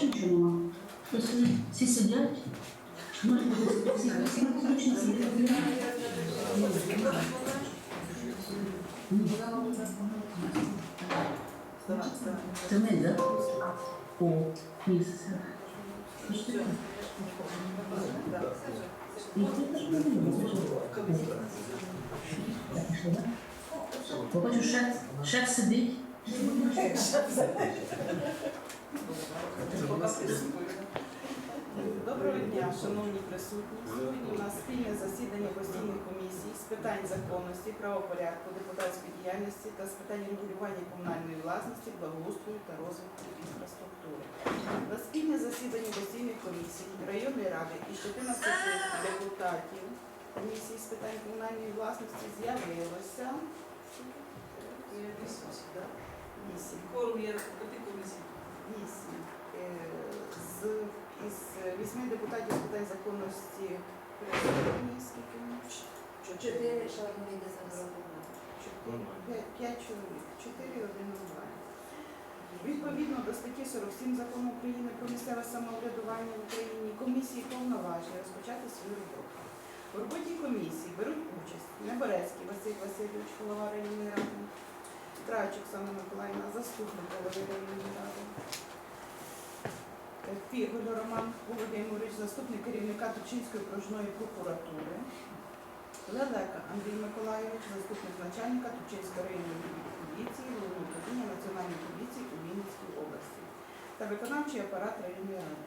Більше нічого нема. Хто сидить? Всі сидять. Ну, всі, всі зручно сидять. Це не, да? О, місце. Що ж таке? І ти теж не любиш. Так, пішли, да? Побачу, шеф, шеф сидить. Доброго дня, шановні присутні. Сьогодні у нас спільне засідання постійних комісій з питань законності, правопорядку, депутатської діяльності та з питань регулювання комунальної власності, благоустрою та розвитку інфраструктури. На спільне засідання постійних комісій районної ради із 14 депутатів комісії з питань комунальної власності з'явилося вісім. Форум є роботи комісії. Вісім. Е, З із вісьми депутатів з питань законності присутні скільки? у нас? Чотири члени вийде за дорогу. Чотири. П'ять- П'ять чоловік. Чотири, один онлайн. Відповідно до статті 47 закону України про місцеве самоврядування в Україні комісії повноважені розпочати свою роботу. В роботі комісії беруть участь Неберецький Василь Васильович, голова районної ради, Трачук Оксана Миколаївна, заступник голови районної ради. Фіголь Роман Володимирович, заступник керівника Тучинської окружної прокуратури. Лелека Андрій Миколайович, заступник начальника Тучинської районної поліції, головного управління Національної поліції у Вінницькій області та виконавчий апарат районної ради.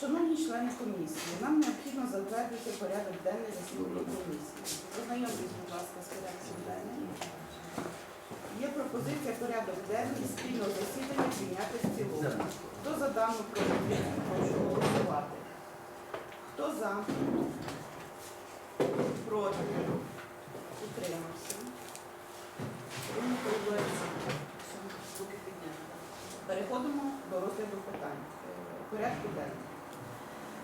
Шановні члени комісії, нам необхідно затвердити порядок денний засідання комісії. Ознайомтесь, будь ласка, з порядком денним. Є пропозиція порядок денний спільного засідання прийняти в цілому. Хто за дану пропозицію, прошу голосувати. Хто за? Проти? Утримався. Переходимо до розгляду питань. Е, Порядку денного.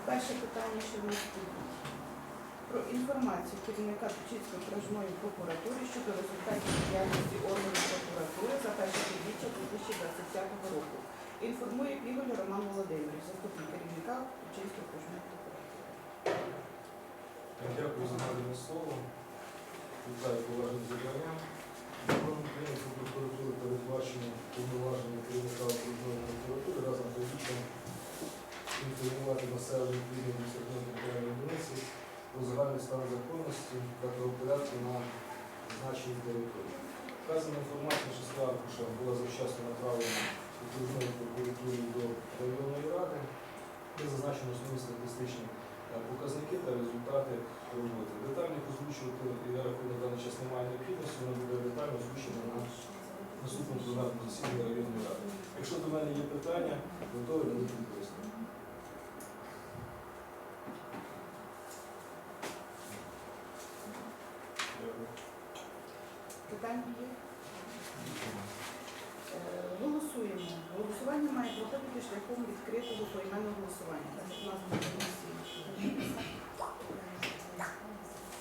Перше питання, що стоїть. Про інформацію керівника Тучицької окружної прокуратури щодо результатів діяльності органів прокуратури за перше півріччя 2025 року. Інформує Піголь Роман Володимирович, заступник керівника Тучицької окружної прокуратури. Дякую за надане слово. Вітаю поважні зібрання. Законом України про прокуратуру передбачено повноваження керівника окружної прокуратури разом з вічом інформувати населення відповідно адміністративної територіальної одиниці про загальний стан законності та правопорядку на зазначеній території. Вказана інформація шести аркуша була завчасно направлена окружною прокуратурою до районної ради, де зазначено основні статистичні е, показники та результати роботи. Детально їх озвучувати я рахую на даний час немає необхідності, воно буде детально озвучено на наступному пленарному засіданні районної ради. Якщо до мене є питання, готові до відповісти. Дякую. Питання є? Е, Голосуємо. Голосування має проходити шляхом відкритого поіменного голосування. Так у нас на комісії.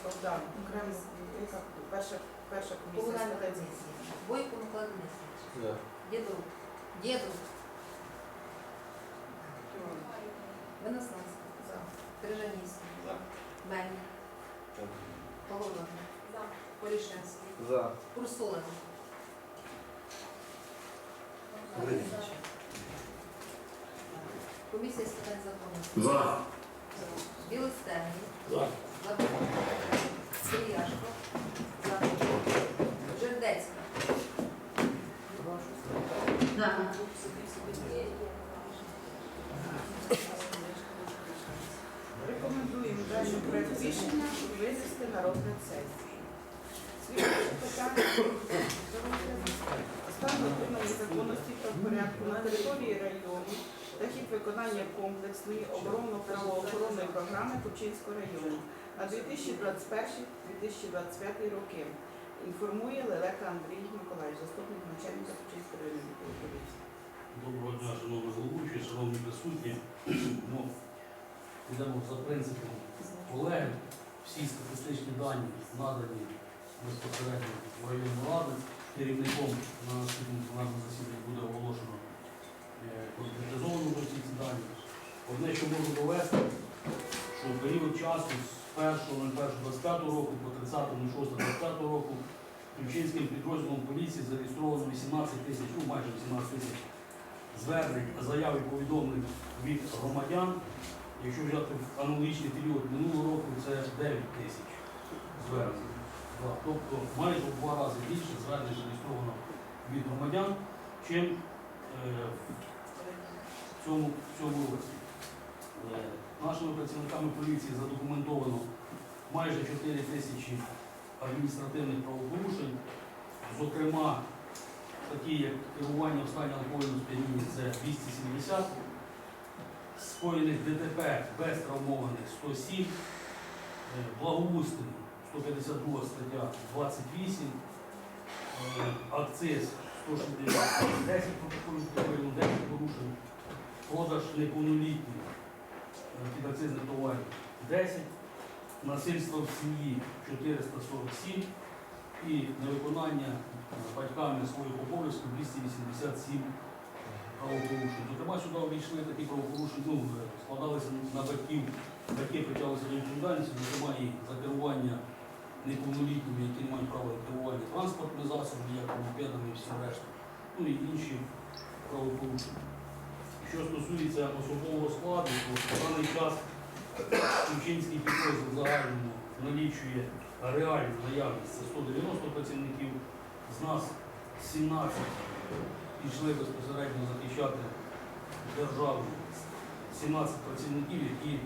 Богдан, окремо, яка перша, перша комісія Комунальна комісія. Бойко Микола Денисович. Да. Дєдов. Дєдов. Винославська. За. Крижанівський. За. Бельник. Полонова. Полішевський. За. Урсулина. Комісія з питань закону. За. Білостенний. За. Лапин. Стріяшко. За. Жердецька. Да. Рекомендуємо даний проект рішення винести на розгляд сесії. Слідуюче питання до розгляду. Стан дотримання законності та порядку на території району виконання комплексної оборонно-правоохоронної програми Кучинського району на 2021-2025 роки. Інформує Лелека Андрій Миколаївич, заступник начальника районної поліції. Доброго дня, шановні головуючі, шановні присутні. Ну, йдемо за принципом колеги. Всі статистичні дані надані безпосередньо в районну раду. Керівником на наступному пленарному засіданні буде оголошено е, конкретизовану Одне, що можу довести, що в період часу з 1.01.25 року по 30.06.25 року Ключинським підрозділом поліції зареєстровано 18 тисяч, ну майже 18 тисяч звернень, заяв і повідомлень від громадян. Якщо взяти в аналогічний період минулого року, це 9 тисяч звернень. Тобто майже в два рази більше звернень зареєстровано від громадян, чим е, в цьому, в цьому році. Е, Нашими працівниками поліції задокументовано майже 4 тисячі адміністративних правопорушень, зокрема, такі як керування в стані алкогольного сп'яніння це 270, скоєних ДТП без травмованих 107, е, благоустрій 152 стаття 28, е, акциз 160, 10 протоколів 10 порушень, продаж неповнолітніх е, товарів. 10, насильство в сім'ї 447 і невиконання е, батьками своїх обов'язків 287 правопорушень. Зокрема, сюди увійшли такі правопорушення, ну, е, складалися на батьків, батьки притягувалися до відповідальності, зокрема і за керування неповнолітніми, які не мають права керування транспортними засобами, як мопедами і всім решта, ну і інші правопорушення. Що стосується особового складу, то в даний час Кучинський підрозділ загальному налічує реальну наявність це 190 працівників. З нас 17 пішли безпосередньо захищати державу. 17 працівників, які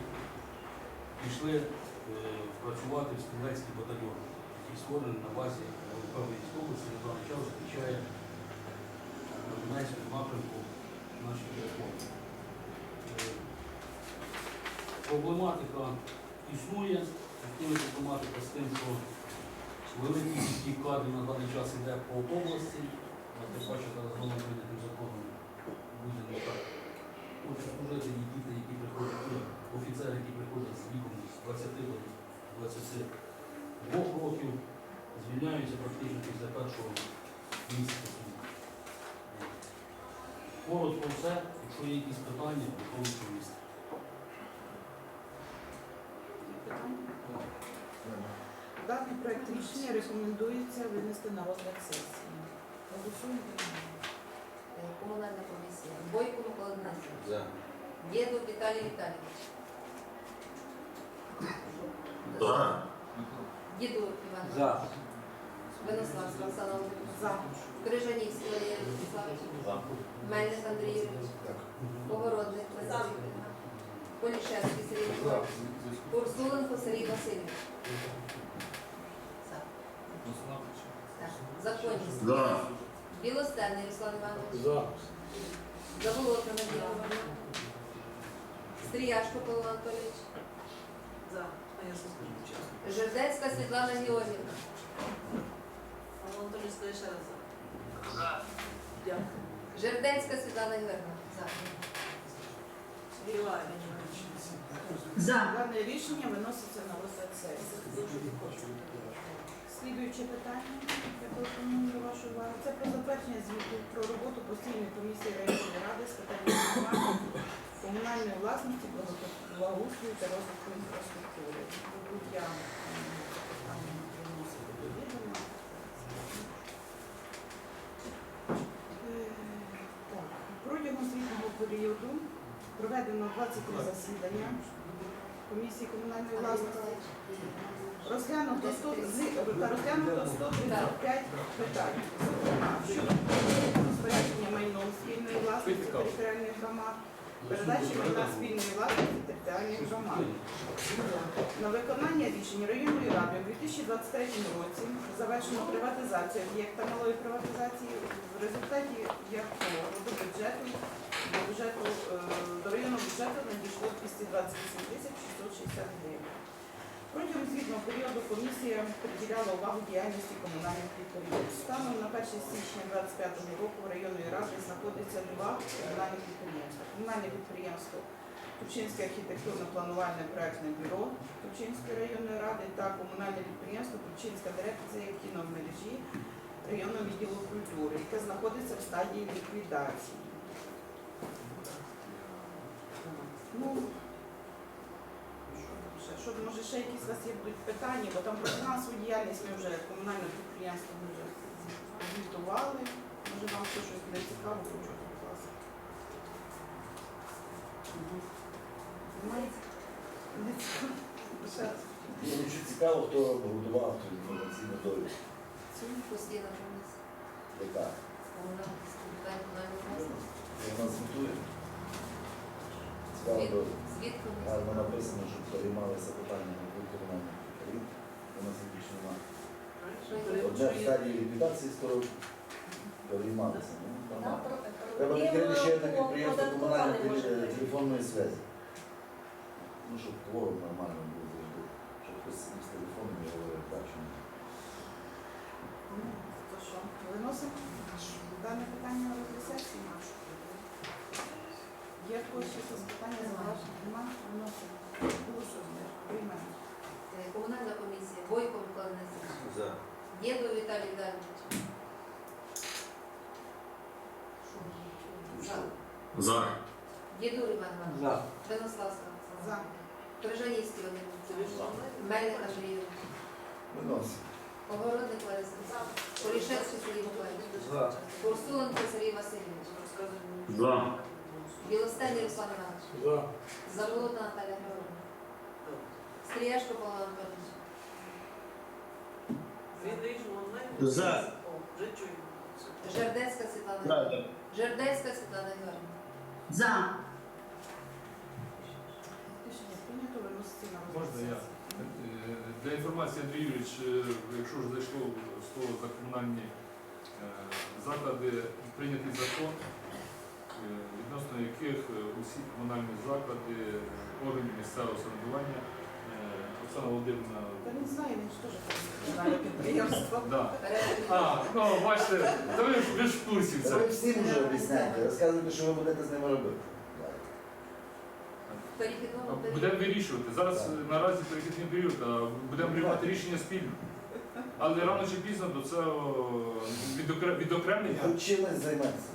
пішли е, працювати в стрілецький батальйон, який створений на базі Павлівської області, на даний час захищає на Донецькому напрямку наші території. Е, Проблематика існує, існує проблематика з тим, що великий кількість кадрів на даний час йде по області, а тим паче зараз новим прийнятим законом буде не так. Служити і діти, які приходять, офіцери, які приходять з віком з 20 до 22 років, звільняються практично після першого місяця. Коротко все, якщо є якісь питання, готові відповісти. Даний проект рішення рекомендується винести на розгляд сесії. Голосуємо. Комунальна комісія. Бойко Микола Дмитрович. Дєдов Віталій Віталійович. Діду Іван. Виносла Оксана. За. Крижанівський Валерій Вячеславович. За. Мельник Андрій Юрійович. Погородник Леся Полішевський Сергій Миколаївич. Урсуленко Сергій Васильович. Законність. За. Білостенний Руслан Іванович. За. Заболотна Надія Іванівна. Стріяшко Павло Анатолійович. За. Жердецька Світлана Георгіївна. Скаже ще раз за. Дякую. Жердецька Світлана Георгіївна. За. Сергій За. Дане рішення виноситься на розгляд сесії. Слідуюче питання, я пропоную до вашої уваги, це про затвердження звіту про роботу постійної комісії районної ради з питань комунальної власності, благо- благоустрою та розвитку інфраструктури. Тут я м, це питання приносити до відома. Е, Так, протягом звітного періоду проведено 23 засідання комісії комунальної власності. Розглянуто 100, та розглянуто 135 питань. Зокрема, щодо розпорядження майном спільної власності територіальних громад, передачі майна спільної власності територіальних громад. На виконання рішень районної ради у 2023 році завершено приватизацію об'єкта малої приватизації, в результаті якого до бюджету до бюджету е, до районного бюджету надійшло 228 тисяч 660 гривень. Протягом звітного періоду комісія приділяла увагу діяльності комунальних підприємств. Станом на 1 січня 2025 року в районної ради знаходиться два комунальні підприємства. Комунальне підприємство Тучинське архітектурно-планувальне проектне бюро Тучинської районної ради та комунальне підприємство Тучинська дирекція кіномережі районного відділу культури, яке знаходиться в стадії ліквідації. Ну, що там може ще якісь у вас є будуть питання, бо там про фінансову діяльність ми вже комунальне підприємство ми вже звітували. Може вам ще щось буде цікаво, хочу будь ласка. Ще. Мені що цікаво, хто побудував цю інформаційну довідку. Цю постійна комісія. Яка? Комунальна питань комунального власності. Комісії. Гарно написано, що переймалися питання на виконання лікарів. У нас їх немає. Одне в стадії ліквідації скоро переймалися. Ну, нормально. Треба відкрити ще одне підприємство комунальної теле- телефонної зв'язку. Ну, щоб кворум нормально був завжди. Щоб хтось сидів з телефоном і говорив так, що ні. Ну, то що, виносимо дане питання на розгляд сесії нашу. Питання. Приймемо. Е, Комунальна комісія. Бойко Микола Нестерович. За. Єдо Віталій Віталійович. За. За. Єдур Іван Іванович. За. Венославська. За. Крижанівський Вадим Вікторович. Мельник Андрій. Виносимо. Огородник Лариса. Полішевський Сергій Миколаївич. За. Урсуленко Сергій Васильович. За. Білостенний Руслан Іванович. За. Заболотна Наталя Григорівна. Стріяшко Павло. Він онлайн. За. Вже чуємо. Жердецька Світлана Георгіївна. Жердецька Світлана Георгіївна. За. Рішення прийнято, виноситься на розгляд Можна я? сесії. Для інформації, Андрій Юрійович, е, якщо ж зайшло слово за комунальні е, заклади, прийнятий закон, відносно яких е, усі комунальні заклади органів місцевого самоврядування е, Оксана Володимирівна. Та він знає, він ж теж знає підприємство. Да. А, ну бачите, та ви ж в курсі це. ви всім вже об'ясняєте, розказуєте, що ви будете з ними робити. Будемо вирішувати. Зараз Так. е, наразі перехідний період, а будемо приймати рішення спільно. Але рано чи пізно до цього відокре- відокремлення. Чимось займатися.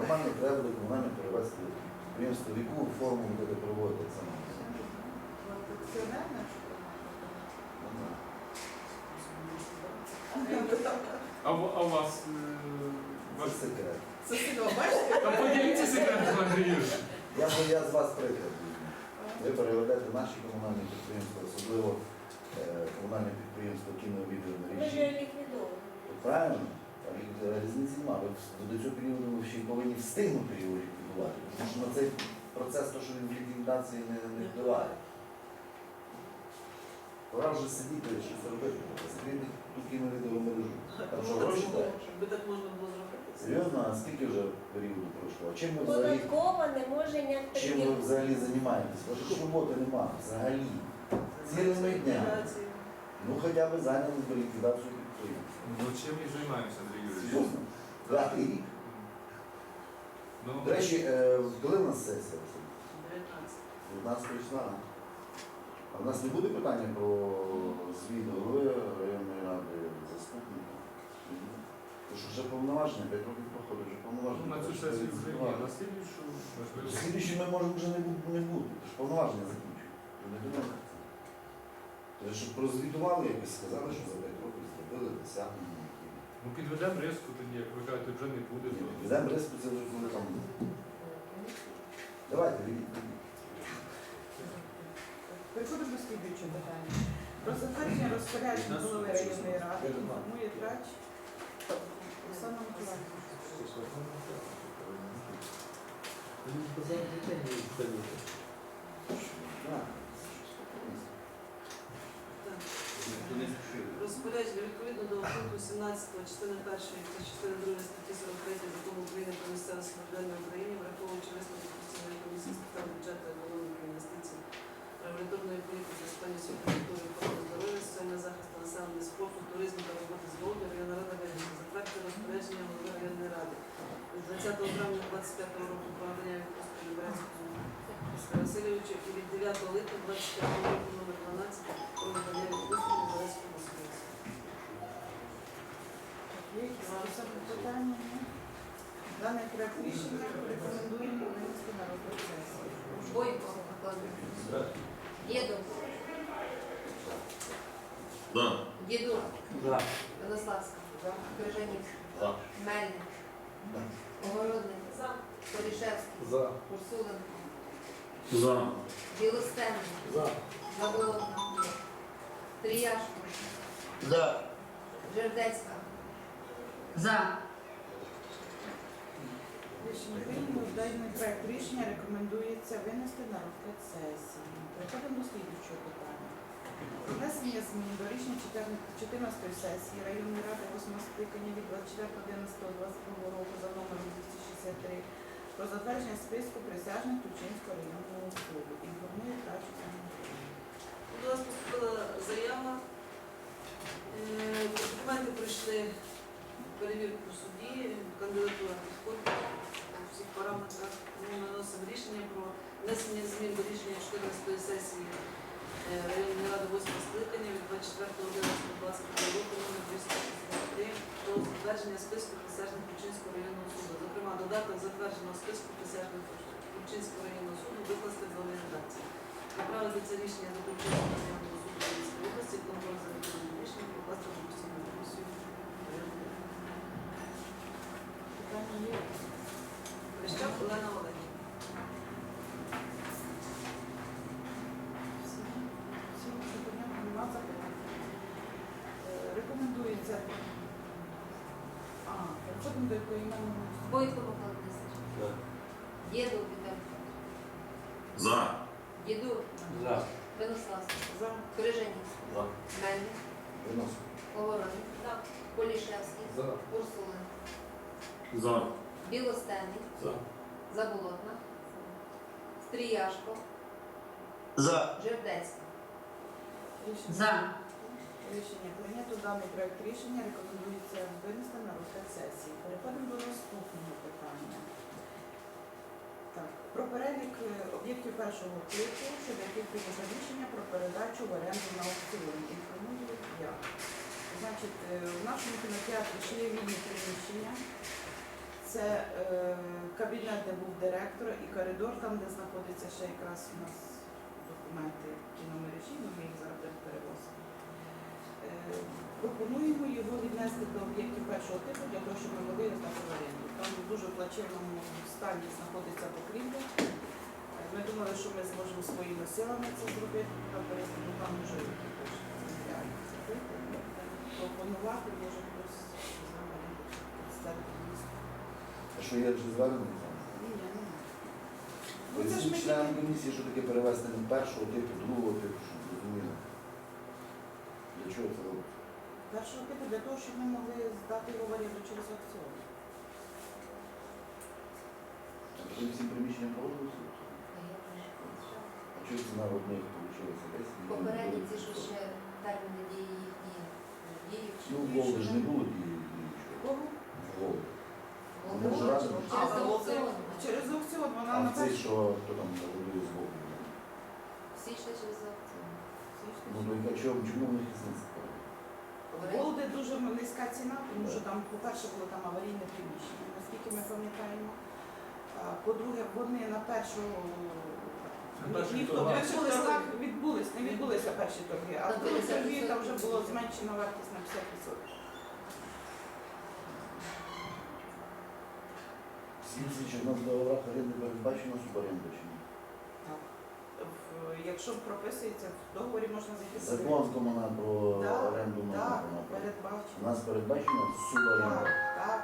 Нормально треба буде комунально перевести підприємство, в яку форму буде проводити це. А, а у вас? е, Це секрет. Це сильно, бачите? Та поділіться секретом, Юрійович. Я, я з вас приклад візьму. Ви переведете наші комунальні підприємства, особливо е, комунальне підприємство кіновідео Ми мережі. вже ліквідовано. Правильно? Е, Ви до цього періоду ви ще й повинні встигнути його ліквідувати. Тому що на цей процес, то, що він в ліквідації не, не впливає. Пора вже сидіти і щось робити. Закрити ту кіновідео мережу. Там що гроші дають? Щоб так можна було зробити. Серйозно, а скільки вже періоду пройшло? А чим ви взагалі, Податкова не може ніяк чим ви взагалі займаєтесь? Вашої ж роботи немає взагалі. Цілими днями. Ну хоча б зайнялись би ліквідацією підприємства. Ну чим і займаємося, Андрій Юрійович? Серйозно? П'ятий рік. Ну, До речі, е, коли в нас сесія? 19. 19 числа. А в нас не буде питання про звіт голови районної ради заступника? Тому що вже повноваження, 5 років проходить, вже Ну, повноваження. на цю сесію вже на слідчу. Слідуючи ми можемо вже не бути, не бути. Тож повноваження закінчують. Не думайте. Тобто, щоб прозвітували, якось сказали, що за 5 років зробили досягнення. Ну підведемо різку тоді, як ви кажете, вже не буде. Ні, Віддаємо респу, це вже коли там. Давайте, відійдіть. Переходимо до слідуючого питання. Про затвердження розпорядження голови районної ради інформує трач Оксана Миколаївна. Розпорядження відповідно до пункту 17 частини 1 та частини 2 статті 43 Закону України про місцеве самоврядування в Україні, враховуючи висновки постійної комісії з питань бюджету, економіки, інвестицій, регуляторної політики, з освіти, культури, охорони здоров'я, соціального захисту населення, спорту, туризму та роботи з молоддю, районна рада вирішила затвердити розпорядження голови районної ради. Від 20 травня 25 року про надання відпустки Люберецькому Васильовичу і від 9 липня 25 року номер 12 про надання відпустки Люберецькому Васильовичу. Є якісь стосовні питання? Ні? Даний проект рішення рекомендуємо винести на розгляд сесії. Бойко Дідух, За. Дідур, За. Венославська, Крижанівська, За. Мельник, Огородник, Полішевський, За. Урсуленко, За. Білостенний, За. Заболотна, Тріяшко, За. Жердецька, За. Рішення прийнято. Даний проект рішення рекомендується винести на розгляд сесії. Переходимо до слідчого питання. Внесення змін до рішення 14 сесії районної ради 8 скликання від 24.11.22 року за номером 263 про затвердження списку присяжних Тучинського районного суду. Інформує Трачу До нас поступила заява. Е, Документи пройшли перевірку в суді, кандидатура підходить по всіх параметрах. Ми наносимо рішення про внесення змін до рішення 14 сесії е, районної ради 8 скликання від 24.11.22 року номер 263 про затвердження списку присяжних Кучинського районного суду. Зокрема, додаток затвердженого списку присяжних Кучинського районного суду викласти новій редакції. Направити це рішення до Кучинського районного суду Київської області, контроль за виконанням рішення покласти в постійну комісію. Питання є. Прищак Олена Олегівна. Всі, всі все понятно, нема запитань. Е, Рекомендується. А, переходимо до поіменного. Бойко Микола Денисович, Дідух Віталій За. Дідур, За. Венославська, За. Крижанівська, За. Мельник, Винос. Огородник, Полішевський, За. Урсуленко, За. Білостенний, За. Заболотна, Стріяшко, За. Жердецька. За. Рішення прийнято. Даний проект рішення рекомендується винести на розгляд сесії. Переходимо до наступного питання. Так, про перелік е, об'єктів першого типу, щодо яких прийнято рішення про передачу в оренду на аукціон. Інформую я. Значить, е, в нашому кінотеатрі ще є вільні приміщення. Це е, кабінет, де був директор, і коридор, там, де знаходиться ще якраз у нас документи кіномережі, ми їх зараз. Е, Пропонуємо його віднести до об'єктів першого типу для того, щоб ми могли здати в оренду. Там в дуже плачевному стані знаходиться покрівля. Е, Ми думали, що ми зможемо своїми силами це зробити, там там вже. Ну, Пропонувати може хтось з нами представити місто. А що є вже звернення? Ні, ні. Ну, це ж ми всі члени комісії, що таке перевести не першого типу, другого типу, чого це робиться? першого типу для того, щоб ми могли здати його в оренду через аукціон. А ви всі приміщення погодилися? А чого ціна в одних вийшла 10? Попередні ці, що ще терміни дії їхні діючі. Ну, в Голди ж не було дії. Кого? В Голди. Вони Ну, ж разом. через аукціон. Через аукціон вона А на цей, перший. що хто там заводує з Голди? Всі йшли через аукціон. Ну, то яка чому, чому в них різниця? Голди дуже низька ціна, тому що там, по-перше, було там аварійне приміщення, наскільки ми пам'ятаємо. По-друге, вони на перших торгах відбулись, не відбулися перші торги, а в другій 50% торгі там вже було зменшена вартість на 50%. Всі ці, що в нас в договорах оренди передбачено чи. В- Якщо прописується, в договорі можна зайти. Закон комунальний про Так, оренду Так, можна У передбачено. нас передбачено суборенда. Так, так.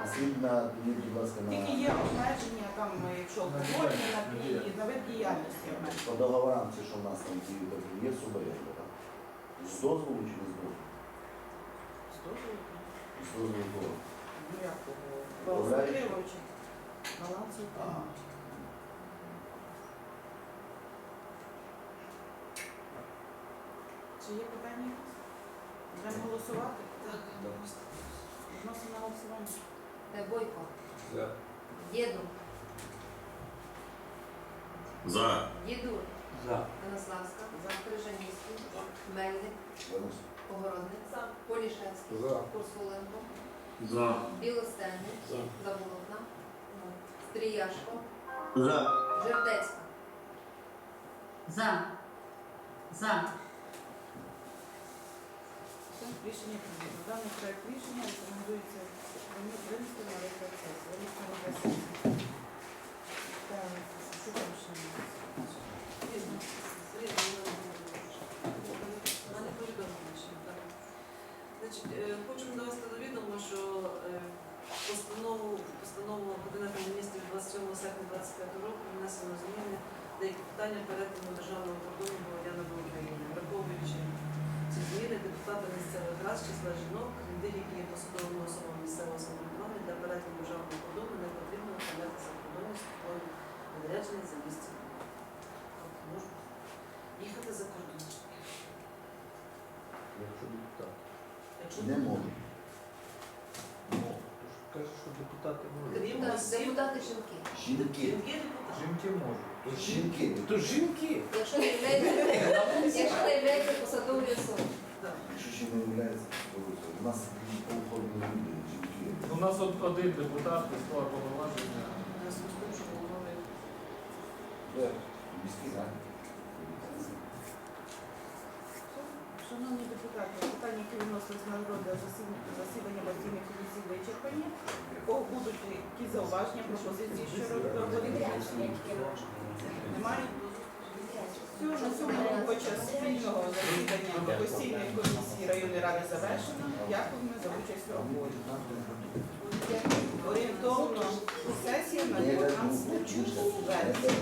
Наскільки на будь ласка, Тільки на є обмеження, там, якщо алкогольні напій, на вид діяльності обмеження. по договорам, ці, що в нас там діють, так, є суборенда, так? З дозволу чи не з дозволу? З дозволу? З дозволу кого? Як того? Управляючий? Балансоутримувачі. Ага. Чи є питання? Будемо голосувати? Так. Відносимо на голосування. Е, Бойко, За. Дідух, За. Дідур, За. Венославська, За. Крижанівський, Мельник, Винос. Огородник, Полішевський, За. Урсуленко, За. Білостенний, За. Заболотна, Стріяшко, За. Жердецька, За. За. Рішення прийнято. Даний проект рішення рекомендується винести на. Так, що там ще? у нас? Різно. Різно. У мене повідомлення ще, так. Значить, е, хочемо довести до відома, що е, постанову, постанову Кабінету міністрів 27 серпня 25 року внесено зміни деякі питання перетину державного кордону громадянами України, враховуючи ці зміни депутати місцевих рад з числа жінок, крім тих, які є посадовими особами місцевого самоврядування, для перетину державного кордону не потрібно оформлятися в кордоні з такою відрядження за місцем. Тобто можна їхати за кордон. Якщо депутат. Якщо Не можу. Ну, каже, що депутати можуть. Крім Депутати жінки. Жінки. депутати. Жінки можуть. Жінки. То жінки. Якщо не являється, якщо не являється посадовою особою. Якщо ще не являється, то у нас повходили люди, жінки. У нас от один депутат склав повноваження. У нас з що голови. Де? Міські раді. Шановні депутати, питання, які виносились на розгляд засідання постійної комісії вичерпані. Кого будуть якісь зауваження, пропозиції роботи рішення? Немає? Все, на цьому робоча спільного засідання постійної комісії районної ради завершено. Дякуємо за участь у роботі. Орієнтовно сесія на 19 вересня.